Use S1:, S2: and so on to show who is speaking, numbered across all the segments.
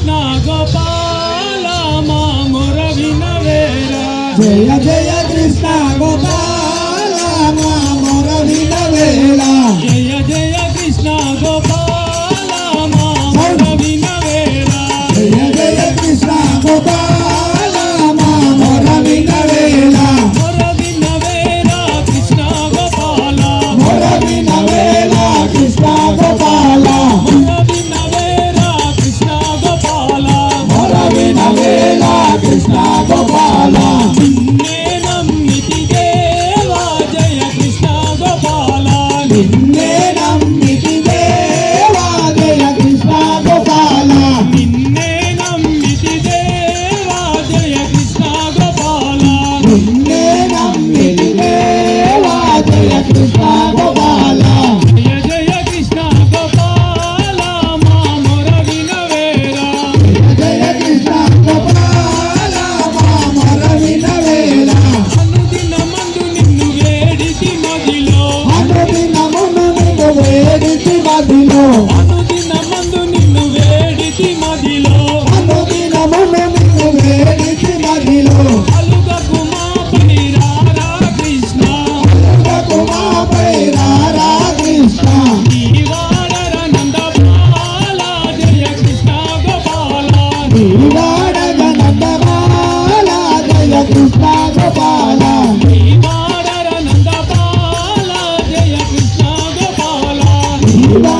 S1: కృష్ణ గోపాల మా మురవిన వేరా
S2: జయ జయ వేడితి మదిలో అనుదినమందు నిన్ను వేడితి మదిలో.
S1: అనుదినమును నిన్ను వేడితి మదిలో.
S2: అలుగకు మా
S1: పని రారా కృష్ణ. అలుగకు
S2: Bye.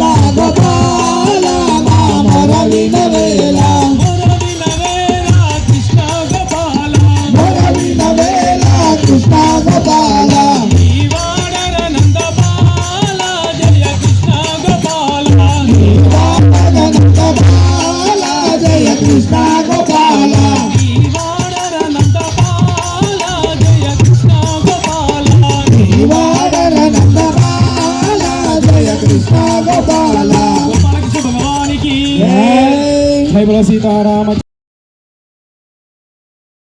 S2: నిర్మల సీతారామ